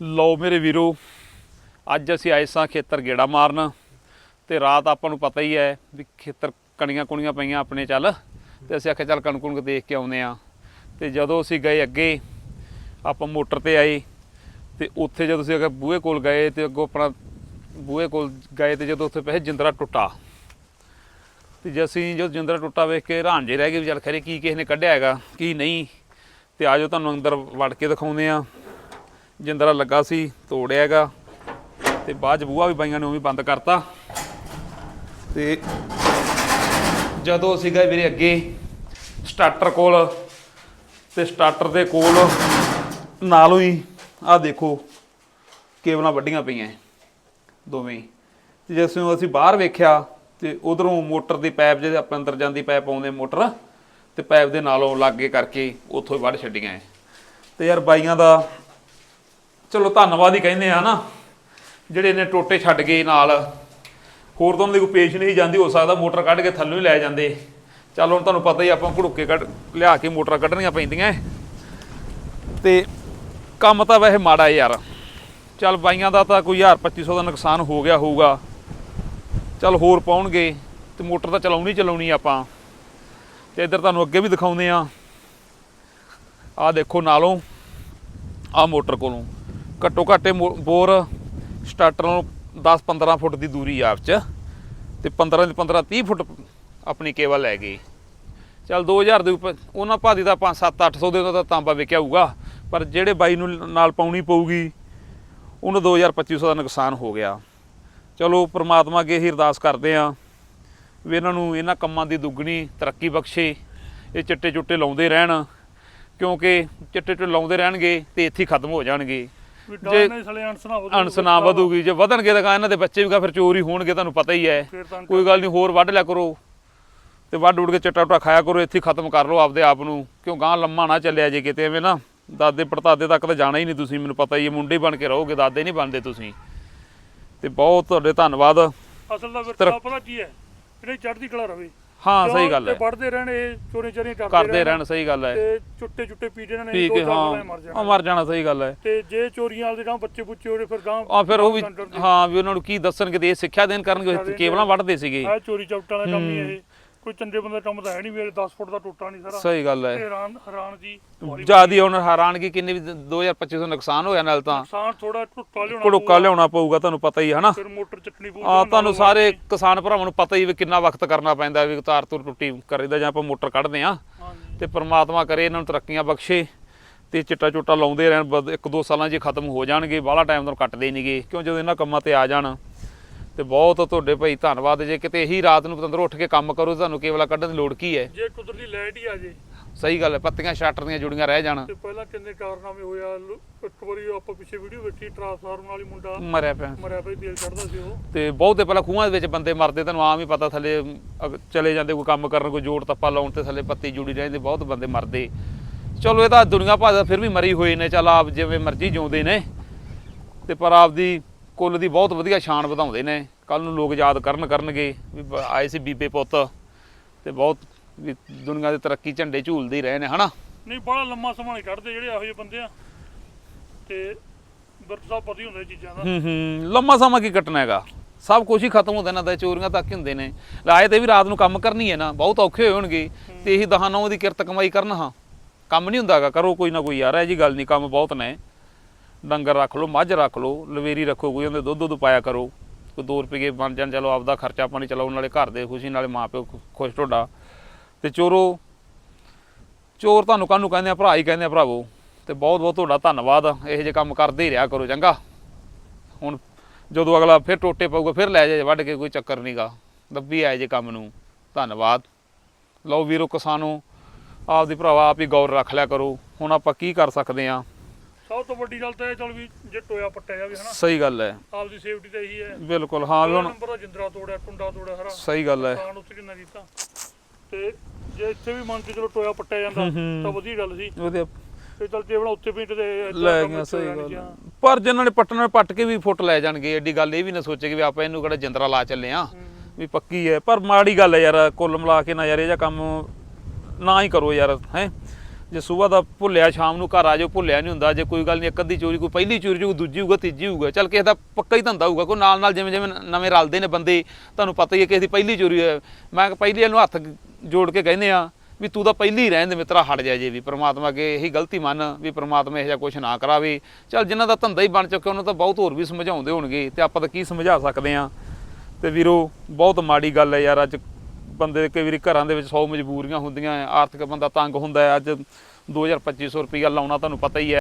ਲਓ ਮੇਰੇ ਵੀਰੋ, ਅੱਜ ਅਸੀਂ ਆਏ ਸਾਂ ਖੇਤਰ ਗੇੜਾ ਮਾਰਨ ਤੇ ਰਾਤ ਆਪਾਂ ਨੂੰ ਪਤਾ ਹੀ ਹੈ ਵੀ ਖੇਤਰ ਕਣੀਆਂ ਕੁਣੀਆਂ ਪਈਆਂ ਆਪਣੇ ਚੱਲ ਤੇ ਅਸੀਂ ਆਖਿਆ ਚੱਲ ਕਣਕ ਕੁਣਕ ਦੇਖ ਕੇ ਆਉਂਦੇ ਆ ਤੇ ਜਦੋਂ ਅਸੀਂ ਗਏ ਅੱਗੇ, ਆਪਾਂ ਮੋਟਰ ਤੇ ਆਏ ਤੇ ਉੱਥੇ ਜਦੋਂ ਅਸੀਂ ਅੱਗੇ ਬੂਹੇ ਕੋਲ ਗਏ ਤੇ ਅੱਗੋਂ ਆਪਣਾ ਬੂਹੇ ਕੋਲ ਗਏ ਤੇ ਜਦੋਂ ਉੱਥੇ ਪਏ ਜਿੰਦਰਾ ਟੁੱਟਾ। ਤੇ ਜੇ ਅਸੀਂ ਜਦੋਂ ਜਿੰਦਰਾ ਟੁੱਟਾ ਵੇਖ ਕੇ ਹੈਰਾਨ ਜੇ ਰਹਿ ਗਏ ਵੀ ਚੱਲ ਖਰੇ ਕੀ ਕਿਸੇ ਨੇ ਕੱਢਿਆ ਹੈਗਾ, ਕੀ ਨਹੀਂ। ਤੇ ਆਜੋ ਤੁਹਾਨੂੰ ਅੰਦਰ ਵੜ ਕੇ ਦਿਖਾਉਂਦੇ ਆ ਜਿੰਦਰਾ ਲੱਗਾ ਸੀ ਤੋੜਿਆ ਹੈਗਾ ਤੇ ਬਾਅਦ ਚ ਬੂਹਾ ਵੀ ਬਾਈਆਂ ਨੇ ਉਹ ਵੀ ਬੰਦ ਕਰਤਾ ਤੇ ਜਦੋਂ ਅਸੀਂ ਗਏ ਵੀਰੇ ਅੱਗੇ ਸਟਾਰਟਰ ਕੋਲ ਤੇ ਸਟਾਰਟਰ ਦੇ ਕੋਲ ਨਾਲੋਂ ਹੀ ਆਹ ਦੇਖੋ ਕੇਬਲਾਂ ਵੱਡੀਆਂ ਪਈਆਂ ਹੈ, ਦੋਵੇਂ ਹੀ। ਤੇ ਜਦੋਂ ਅਸੀਂ ਬਾਹਰ ਵੇਖਿਆ ਤੇ ਉਧਰੋਂ ਮੋਟਰ ਦੀ ਪਾਈਪ ਜਿਹਦੇ ਆਪਣੇ ਅੰਦਰ ਜਾਂਦੀ ਪਾਈਪ ਆਉਂਦੇ ਮੋਟਰ ਤੇ ਪਾਈਪ ਦੇ ਨਾਲੋਂ ਲਾਗੇ ਕਰਕੇ ਉੱਥੋਂ ਹੀ ਵੱਢ ਛੱਡੀਆਂ ਹੈ। ਤੇ ਯਾਰ ਬਾਈਆਂ ਦਾ ਚਲੋ ਧੰਨਵਾਦ ਹੀ ਕਹਿੰਦੇ ਆ ਨਾ। ਜਿਹੜੇ ਨੇ ਟੋਟੇ ਛੱਡ ਗਏ ਨਾਲ। ਹੋਰ ਤਾਂ ਉਹਨਾਂ ਦੀ ਕੋਈ ਪੇਸ਼ ਨਹੀਂ ਜਾਂਦੀ, ਹੋ ਸਕਦਾ ਮੋਟਰ ਕੱਢ ਕੇ ਥੱਲੋਂ ਹੀ ਲੈ ਜਾਂਦੇ। ਚੱਲ ਹੁਣ ਤੁਹਾਨੂੰ ਪਤਾ ਹੀ ਆਪਾਂ ਘੜੁੱਕੇ ਕੱਢ, ਲਿਆ ਕੇ ਮੋਟਰਾਂ ਕੱਢਣੀਆਂ ਪੈਂਦੀਆਂ। ਹੈ। ਤੇ ਕੰਮ ਤਾਂ ਵੈਸੇ ਮਾੜਾ ਹੈ ਯਾਰ। ਚੱਲ ਬਾਈਆਂ ਦਾ ਤਾਂ ਕੋਈ 1000 2500 ਦਾ ਨੁਕਸਾਨ ਹੋ ਗਿਆ ਹੋਊਗਾ। ਚੱਲ ਹੋਰ ਪਾਉਣਗੇ, ਤੇ ਮੋਟਰ ਤਾਂ ਚਲਾਉਣੀ ਚਲਾਉਣੀ ਆਪਾਂ। ਤੇ ਇੱਧਰ ਤੁਹਾਨੂੰ ਅੱਗੇ ਵੀ ਦਿਖਾਉਂਦੇ ਆ। ਆਹ ਦੇਖੋ ਨਾਲੋਂ, ਆਹ ਮੋਟਰ ਕੋਲੋਂ। ਘੱਟੋ ਘੱਟੇ ਬੋਰ ਸਟਾਰਟਰ ਨੂੰ 10 15 ਫੁੱਟ ਦੀ ਦੂਰੀ ਆਪ ਚ ਤੇ 15 ਦੇ 15 30 ਫੁੱਟ ਆਪਣੀ ਕੇਬਲ ਲੈ ਗਈ ਚੱਲ 2000 ਦੇ ਉੱਪਰ, ਉਹਨਾਂ ਭਾਦੀ ਦਾ 5 7 800 ਦੇ ਤਾਂ ਤਾਂਬਾ ਵਿਕਿਆ ਹੋਊਗਾ, ਪਰ ਜਿਹੜੇ ਬਾਈ ਨੂੰ ਨਾਲ ਪਾਉਣੀ ਪਊਗੀ, ਉਹਨੂੰ 2000 2500 ਦਾ ਨੁਕਸਾਨ ਹੋ ਗਿਆ। ਚਲੋ ਪ੍ਰਮਾਤਮਾ ਅੱਗੇ ਹੀ ਅਰਦਾਸ ਕਰਦੇ ਆ ਵੀ ਇਹਨਾਂ ਨੂੰ ਇਹਨਾਂ ਕੰਮਾਂ ਦੀ ਦੁੱਗਣੀ ਤਰੱਕੀ ਬਖਸ਼ੇ, ਇਹ ਚਿੱਟੇ ਚੁੱਟੇ ਲਾਉਂਦੇ ਰਹਿਣ, ਕਿਉਂਕਿ ਚਿੱਟੇ ਚੁੱਟੇ ਲਾਉਂਦੇ ਰਹਿਣਗੇ ਤੇ ਇੱਥੇ ਹੀ ਖਤਮ ਹੋ ਜਾਣਗੇ। ਜੇ ਨੇ ਅਣਸਨਾ ਵਧੂਗੀ ਜੇ ਵਧਣਗੇ ਤਾਂ ਇਹਨਾਂ ਦੇ ਬੱਚੇ ਵੀ ਗਾ ਫਿਰ ਚੋਰ ਹੋਣਗੇ ਤੁਹਾਨੂੰ ਪਤਾ ਹੀ ਹੈ। ਕੋਈ ਗੱਲ ਨਹੀਂ ਹੋਰ ਵੱਢ ਲਿਆ ਕਰੋ। ਤੇ ਵੱਢ ਉੜ ਕੇ ਚਟਾ ਟਾ ਖਾਇਆ ਕਰੋ ਇੱਥੇ ਖਤਮ ਕਰ ਲਓ ਆਪਦੇ ਆਪ ਨੂੰ। ਕਿਉਂ ਗਾਂ ਲੰਮਾ ਨਾ ਚੱਲਿਆ ਜੇ ਕਿਤੇ ਐਵੇਂ ਨਾ। ਦਾਦੇ ਪੜਦਾਦੇ ਤੱਕ ਤਾਂ ਜਾਣਾ ਹੀ ਨਹੀਂ ਤੁਸੀਂ ਮੈਨੂੰ ਪਤਾ ਹੀ ਹੈ ਮੁੰਡੇ ਬਣ ਕੇ ਰਹੋਗੇ ਦਾਦੇ ਨਹੀਂ ਬਣਦੇ ਤੁਸੀਂ। ਤੇ ਬਹੁਤ ਤੁਹਾਡੇ ਧੰਨਵਾਦ। ਅਸਲ ਦਾ ਵਿਰਸਾ ਪਤਾ ਕੀ ਹੈ? ਜਿਹੜੀ ਚੜ੍ਹਦੀ ਕਲਾ ਰਵੇ। ਹਾਂ ਸਹੀ ਗੱਲ ਹੈ। ਵੜਦੇ ਰਹਿਣ ਇਹ ਚੋਰੀ ਚੋਰੀ ਕਰਦੇ ਕਰਦੇ ਰਹਿਣ। ਸਹੀ ਗੱਲ ਹੈ। ਤੇ ਚੁੱਟੇ ਚੁੱਟੇ ਪੀ ਜਾਣ ਨੇ ਪੀ ਦੋ ਚਾਰ ਮਰ ਆ ਜਾਣਾ ਮਰ ਜਾਣਾ ਸਹੀ ਗੱਲ ਹੈ। ਤੇ ਜੇ ਚੋਰੀਆਂ ਵਾਲੇ ਗਾਂ ਬੱਚੇ ਬੁੱਚੇ ਹੋਰੇ ਫਿਰ ਗਾਂ ਆ ਫਿਰ ਉਹ ਵੀ ਹਾਂ ਵੀ ਉਹਨਾਂ ਨੂੰ ਕੀ ਦੱਸਣਗੇ ਤੇ ਇਹ ਸਿੱਖਿਆ ਦੇਣ ਕਰਨਗੇ। ਕੇਬਲਾਂ ਵੱਢਦੇ ਸੀਗੇ। ਆਹ ਚੋਰੀ ਚਪਟਾਂ ਦਾ ਕੰਮ ਹੀ ਇਹ। ਕੋਈ ਚੰਗੇ ਬੰਦੇ ਦਾ ਕੰਮ ਤਾਂ ਹੈ ਨਹੀਂ ਮੇਰੇ 10 ਫੁੱਟ ਦਾ ਟੁੱਟਾ ਨਹੀਂ ਸਾਰਾ। ਸਹੀ ਗੱਲ ਹੈ। ਹੈਰਾਨ ਹੈਰਾਨ ਜੀ ਜਿਆਦੀ ਹੁਣ ਹੈਰਾਨਗੀ ਕਿੰਨੀ ਵੀ 2025 ਨੁਕਸਾਨ ਹੋਇਆ ਨਾਲ ਤਾਂ। ਨੁਕਸਾਨ ਥੋੜਾ ਟੁੱਟਾ ਲਿਆਉਣਾ ਘੜੋਕਾ ਲਿਆਉਣਾ ਪਊਗਾ ਤੁਹਾਨੂੰ ਪਤਾ ਹੀ ਹੈ ਹਨਾ? ਫਿਰ ਮੋਟਰ ਚੱਕਣੀ ਪਊ ਆ ਤੁਹਾਨੂੰ ਸਾਰੇ ਕਿਸਾਨ ਭਰਾਵਾਂ ਨੂੰ ਪਤਾ ਹੀ ਵੀ ਕਿੰਨਾ ਵਕਤ ਕਰਨਾ ਪੈਂਦਾ ਵੀ ਤਾਰ ਤੁਰ ਟੁੱਟੀ ਕਰੀਦਾ ਜਾਂ ਆਪਾਂ ਮੋਟਰ ਕੱਢਦੇ ਆ ਤੇ ਪ੍ਰਮਾਤਮਾ ਕਰੇ ਇਹਨਾਂ ਨੂੰ ਤਰੱਕੀਆਂ ਬਖਸ਼ੇ ਤੇ ਚਿੱਟਾ ਚੁੱਟਾ ਲਾਉਂਦੇ ਰਹਿਣ ਇੱਕ ਦੋ ਸਾਲਾਂ ਇਹ ਖਤਮ ਹੋ ਜਾਣਗੇ ਬਾਹਲਾ ਟਾਈਮ ਤੋਂ ਕੱਟਦੇ ਨਹੀਂਗੇ। ਕਿਉਂ? ਜਦੋਂ ਇਹਨਾਂ ਕੰਮਾਂ ਤੇ ਆ ਜਾਣ। ਤੇ ਬਹੁਤ ਤੁਹਾਡੇ ਭਾਈ ਧੰਨਵਾਦ। ਜੇ ਕਿਤੇ ਇਹੀ ਰਾਤ ਨੂੰ ਪਤੰਦਰ ਉੱਠ ਕੇ ਕੰਮ ਕਰੋ ਤੁਹਾਨੂੰ ਕੇਵਲਾ ਕੱਢਣ ਦੀ ਲੋੜ ਕੀ ਹੈ? ਜੇ ਕੁਦਰਤੀ ਲਾਈਟ ਹੀ ਆ ਜੇ। ਸਹੀ ਗੱਲ ਹੈ ਪੱਤੀਆਂ ਸ਼ਟਰ ਦੀਆਂ ਜੁੜੀਆਂ ਰਹਿ ਜਾਣ। ਤੇ ਪਹਿਲਾਂ ਕਿੰਨੇ ਕਾਰਨਾਮੇ ਹੋਇਆ ਇੱਕ ਵਾਰੀ ਆਪਾਂ ਪਿੱਛੇ ਵੀਡੀਓ ਵੇਖੀ ਟਰਾਂਸਫਾਰਮ ਵਾਲੀ ਮੁੰਡਾ। ਮਰਿਆ ਪਿਆ। ਮਰਿਆ ਪਿਆ ਤੇਲ ਚੜਦਾ ਸੀ ਉਹ। ਤੇ ਬਹੁਤੇ ਪਹਿਲਾਂ ਖੂਹਾਂ ਦੇ ਵਿੱਚ ਬੰਦੇ ਮਰਦੇ ਤੁਹਾਨੂੰ ਆਮ ਹੀ ਪਤਾ ਥੱਲੇ ਚਲੇ ਜਾਂਦੇ ਕੋਈ ਕੰਮ ਕਰਨ ਕੋਈ ਜੋੜ ਤੱਪਾ ਲਾਉਣ ਤੇ ਥੱਲੇ ਪੱਤੀ ਜੁੜੀ ਰਹਿੰਦੀ ਬਹੁਤ ਬੰਦੇ ਮਰਦੇ। ਚਲੋ ਇਹ ਤਾਂ ਦੁਨੀਆ ਭਾਦਾ ਫਿਰ ਵੀ ਮਰੀ ਹੋਏ ਨੇ ਚੱਲ ਆਪ ਜਿਵੇਂ ਮਰਜ਼ੀ ਜਿਉਂਦੇ ਨੇ। ਤੇ ਪਰ ਆਪਦੀ ਕੁੱਲ ਦੀ ਬਹੁਤ ਵਧੀਆ ਸ਼ਾਨ ਵਧਾਉਂਦੇ ਨੇ। ਕੱਲ ਨੂੰ ਲੋਕ ਯਾਦ ਕਰਨ ਕਰਨਗੇ ਵੀ ਆਏ ਸੀ ਬੀਬੇ ਪੁੱਤ ਤੇ ਬਹੁਤ ਵੀ ਦੁਨੀਆ ਦੇ ਤਰੱਕੀ ਝੰਡੇ ਝੂਲਦੇ ਹੀ ਰਹੇ ਨੇ ਹਨਾ? ਨਹੀਂ ਬੜਾ ਲੰਮਾ ਸਮਾਂ ਨਹੀਂ ਕੱਢਦੇ ਜਿਹੜੇ ਇਹੋ ਜਿਹੇ ਬੰਦੇ ਆ। ਤੇ ਵਰਤਾ ਪਤਾ ਹੀ ਹੁੰਦਾ ਚੀਜ਼ਾਂ ਦਾ। ਹੂੰ ਹੂੰ। ਲੰਮਾ ਸਮਾਂ ਕੀ ਕੱਟਣਾ ਹੈਗਾ? ਸਭ ਕੁਝ ਹੀ ਖਤਮ ਹੋ ਜਾਣਾ ਤਾਂ ਚੋਰੀਆਂ ਤੱਕ ਹੀ ਹੁੰਦੇ ਨੇ। ਲਾਏ ਤੇ ਵੀ ਰਾਤ ਨੂੰ ਕੰਮ ਕਰਨੀ ਹੈ ਨਾ ਬਹੁਤ ਔਖੇ ਹੋਏ ਹੋਣਗੇ। ਤੇ ਇਹੀ ਦਹਾਂ ਨੌ ਦੀ ਕਿਰਤ ਕਮਾਈ ਕਰਨ ਹਾਂ। ਕੰਮ ਨਹੀਂ ਹੁੰਦਾਗਾ ਕਰੋ ਕੋਈ ਨਾ ਕੋਈ ਯਾਰ ਇਹ ਜੀ ਗੱਲ ਨਹੀਂ ਕੰਮ ਬਹੁਤ ਨੇ। ਡੰਗਰ ਰੱਖ ਲਓ, ਮੱਝ ਰੱਖ ਲਓ, ਲਵੇਰੀ ਰੱਖੋ, ਕੋਈ ਉਹਦੇ ਦੁੱਧ ਦੁੱਧ ਪਾਇਆ ਕਰੋ। ਕੋਈ 2 ਰੁਪਏ ਬਣ ਜਾਣ, ਚਲੋ ਆਪਦਾ ਖਰਚਾ ਪਾਣੀ ਚਲਾਉਣ ਨਾਲੇ ਘਰ ਦੇ ਖੁਸ਼ੀ, ਨਾਲੇ ਮਾਪਿਓ ਖੁ- ਖੁਸ਼ ਤੁਹਾਡਾ। ਤੇ ਚੋਰੋ, ਚੋਰ ਤੁਹਾਨੂੰ ਕਾਹਨੂੰ ਕਹਿੰਦੇ ਆ? ਭਰਾ ਹੀ ਕਹਿੰਦੇ ਆ, ਭਰਾਵੋ। ਤੇ ਬਹੁਤ ਬਹੁਤ ਤੁਹਾਡਾ ਧੰਨਵਾਦ। ਇਹੋ ਜਿਹੇ ਕੰਮ ਕਰਦੇ ਹੀ ਰਿਹਾ ਕਰੋ, ਚੰਗਾ। ਹੁਣ ਜਦੋਂ ਅਗਲਾ ਫਿਰ ਟੋਟੇ ਪਊਗਾ, ਫਿਰ ਲੈ ਜਾਏ, ਵੱਢ ਕੇ ਕੋਈ ਚੱਕਰ ਨਹੀਂਗਾ ਦੱਬੀ ਆਏ ਜੇ ਕੰਮ ਨੂੰ। ਧੰਨਵਾਦ। ਲਓ ਵੀਰੋ, ਕਿਸਾਨੋ, ਆਪਦੀ ਭਰਾਵਾ ਆਪ ਹੀ ਗੌਰ ਰੱਖ ਲਿਆ ਕਰੋ। ਹੁਣ ਆਪਾਂ ਕੀ ਕਰ ਸਕਦੇ ਆ? ਸਭ ਤੋਂ ਵੱਡੀ ਗੱਲ ਤਾਂ ਇਹ ਚੱਲ ਵੀ ਜੇ ਟੋਇਆ ਪੱਟਿਆ ਜਾਵੇ ਹਨਾ। ਸਹੀ ਗੱਲ ਹੈ। ਆਪਦੀ ਸੇਫਟੀ ਤਾਂ ਇਹੀ ਹੈ। ਬਿਲਕੁਲ ਹਾਂ ਵੀ ਹੁਣ ਨੰਬਰ ਦਾ ਜਿੰਦਰਾ ਤੋੜਿਆ ਕੁੰਡਾ ਤੋੜਿਆ ਹਰਾ ਸਹੀ ਗੱਲ ਹੈ। ਨੁਕਸਾਨ ਉੱਥੇ ਕਿੰਨਾ ਕੀਤਾ। ਤੇ ਜੇ ਇੱਥੇ ਵੀ ਮੰਨ ਕੇ ਚਲੋ ਟੋਇਆ ਪੱਟਿਆ ਜਾਂਦਾ। ਤਾਂ ਵਧੀਆ ਗੱਲ ਸੀ। ਉਹਦੇ ਤੇ ਚੱਲ ਟੇਬਲਾਂ ਉੱਤੇ ਪਿੰਟ ਦੇ ਏਦਾਂ ਲੈ ਗਿਆ ਸਹੀ ਗੱਲ। ਪਰ ਜਿਨ੍ਹਾਂ ਨੇ ਪੱਟਣਾ ਪੱਟ ਕੇ ਵੀ ਫੁੱਟ ਲੈ ਜਾਣਗੇ ਐਡੀ ਗੱਲ ਇਹ ਵੀ ਨਾ ਸੋਚੇ ਕਿ ਵੀ ਆਪਾਂ ਇਹਨੂੰ ਕਿਹੜਾ ਜਿੰਦਰਾ ਲਾ ਚੱਲੇ ਆ। ਵੀ ਪੱਕੀ ਹੈ। ਪਰ ਮਾੜੀ ਗੱਲ ਹੈ ਯਾਰ ਕੁੱਲ ਮਿਲਾ ਕੇ ਨਾ ਯਾਰ ਇਹ ਜਿਹਾ ਕੰਮ ਨਾ ਹੀ ਕਰੋ ਯਾਰ ਹੈ। ਜੇ ਸਵੇਰ ਦਾ ਭੁੱਲਿਆ, ਸ਼ਾਮ ਨੂੰ ਘਰ ਆ ਜਾਓ, ਭੁੱਲਿਆ ਨਹੀਂ ਹੁੰਦਾ, ਜੇ ਕੋਈ ਗੱਲ ਨਹੀਂ, ਇੱਕ ਅੱਧੀ ਚੋਰੀ, ਕੋਈ ਪਹਿਲੀ ਚੋਰੀ ਹੋਊ, ਦੂਜੀ ਹੋਊਗਾ, ਤੀਜੀ ਹੋਊਗਾ, ਚੱਲ ਕਿਸੇ ਦਾ ਪੱਕਾ ਹੀ ਧੰਦਾ ਹੋਊਗਾ, ਕੋਈ ਨਾਲ ਨਾਲ ਜਿਵੇਂ ਜਿਵੇਂ ਨਵੇਂ ਰਲਦੇ ਨੇ ਬੰਦੇ, ਤੁਹਾਨੂੰ ਪਤਾ ਹੀ ਹੈ ਕਿਸੇ ਦੀ ਪਹਿਲੀ ਚੋਰੀ ਹੈ। ਮੈਂ ਪਹਿਲੀ ਇਹਨੂੰ ਹੱਥ ਜੋੜ ਕੇ ਕਹਿੰਦੇ ਆ ਵੀ ਤੂੰ ਤਾਂ ਪਹਿਲੀ ਹੀ ਰਹਿਣ ਦੇ ਮਿੱਤਰਾ, ਹਟ ਜਾ ਜੇ ਵੀ, ਪ੍ਰਮਾਤਮਾ ਅੱਗੇ ਇਹੀ ਗਲਤੀ ਮੰਨ, ਵੀ ਪ੍ਰਮਾਤਮਾ ਇਹੋ ਜਿਹਾ ਕੁਝ ਨਾ ਕਰਾਵੇ। ਚੱਲ ਜਿਨ੍ਹਾਂ ਦਾ ਧੰਦਾ ਹੀ ਬਣ ਚੁੱਕਿਆ, ਉਹਨਾਂ ਤਾਂ ਬਹੁਤ ਹੋਰ ਵੀ ਸਮਝਾਉਂਦੇ ਹੋਣਗੇ, ਤੇ ਆਪਾਂ ਤਾਂ ਕੀ ਸਮਝਾ ਸਕਦੇ ਆ? ਤੇ ਵੀਰੋ, ਬਹੁਤ ਮਾੜੀ ਗੱਲ ਹੈ ਯਾਰ, ਅੱਜ ਬੰਦੇ ਕਈ ਵਾਰੀ ਘਰਾਂ ਦੇ ਵਿੱਚ 100 ਮਜਬੂਰੀਆਂ ਹੁੰਦੀਆਂ ਹੈ ਆਰਥਿਕ ਬੰਦਾ ਤੰਗ ਹੁੰਦਾ ਹੈ। ਅੱਜ 2250 ਰੁਪਈਆ ਲਾਉਣਾ ਤੁਹਾਨੂੰ ਪਤਾ ਹੀ ਹੈ।